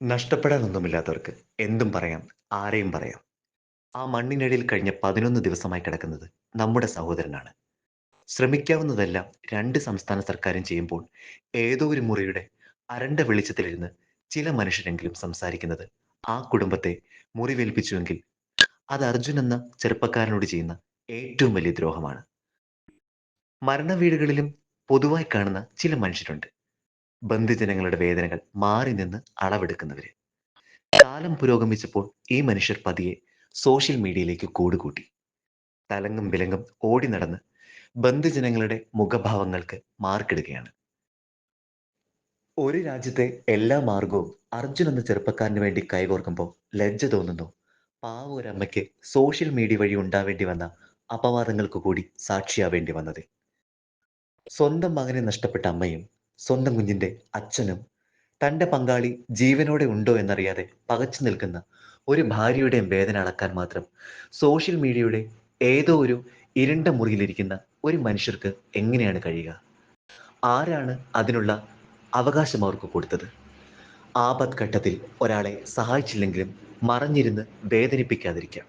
നഷ്ടപ്പെടാനൊന്നുമില്ലാത്തവർക്ക് എന്തും പറയാം, ആരെയും പറയാം. ആ മണ്ണിനടിയിൽ കഴിഞ്ഞ 11 ദിവസമായി കിടക്കുന്നത് നമ്മുടെ സഹോദരനാണ്. ശ്രമിക്കാവുന്നതെല്ലാം രണ്ട് സംസ്ഥാന സർക്കാരും ചെയ്യുമ്പോൾ ഏതോ ഒരു മുറിയുടെ അരണ്ട വെളിച്ചത്തിലിരുന്ന് ചില മനുഷ്യരെങ്കിലും സംസാരിക്കുന്നത് ആ കുടുംബത്തെ മുറിവേൽപ്പിച്ചുവെങ്കിൽ അത് അർജുൻ എന്ന ചെറുപ്പക്കാരനോട് ചെയ്യുന്ന ഏറ്റവും വലിയ ദ്രോഹമാണ്. മരണവീടുകളിലും പൊതുവായി കാണുന്ന ചില മനുഷ്യരുണ്ട്. ബന്ധുജനങ്ങളുടെ വേദനകൾ മാറി നിന്ന് അളവെടുക്കുന്നവര്. കാലം പുരോഗമിച്ചപ്പോൾ ഈ മനുഷ്യർ പതിയെ സോഷ്യൽ മീഡിയയിലേക്ക് കൂടുകൂട്ടി. തലങ്ങും വിലങ്ങും ഓടി നടന്ന് ബന്ധുജനങ്ങളുടെ മുഖഭാവങ്ങൾക്ക് മാർക്കിടുകയാണ്. ഒരു രാജ്യത്തെ എല്ലാ മാർഗവും അർജുൻ എന്ന ചെറുപ്പക്കാരന് വേണ്ടി കൈകോർക്കുമ്പോൾ ലജ്ജ തോന്നുന്നു പാവ ഒരമ്മയ്ക്ക് സോഷ്യൽ മീഡിയ വഴി ഉണ്ടാവേണ്ടി വന്ന അപവാദങ്ങൾക്ക് കൂടി സാക്ഷിയാവേണ്ടി വന്നത്. സ്വന്തം മകനെ നഷ്ടപ്പെട്ട അമ്മയും സ്വന്തം കുഞ്ഞിന്റെ അച്ഛനും തന്റെ പങ്കാളി ജീവനോടെ ഉണ്ടോ എന്നറിയാതെ പകച്ചു നിൽക്കുന്ന ഒരു ഭാര്യയുടെയും വേദന അളക്കാൻ മാത്രം സോഷ്യൽ മീഡിയയുടെ ഏതോ ഒരു ഇരുണ്ട മുറിയിലിരിക്കുന്ന ഒരു മനുഷ്യർക്ക് എങ്ങനെയാണ് കഴിയുക? ആരാണ് അതിനുള്ള അവകാശം അവർക്ക് കൊടുത്തത്? ആപത്ഘട്ടത്തിൽ ഒരാളെ സഹായിച്ചില്ലെങ്കിലും മറഞ്ഞിരുന്ന് വേദനിപ്പിക്കാതിരിക്കാം.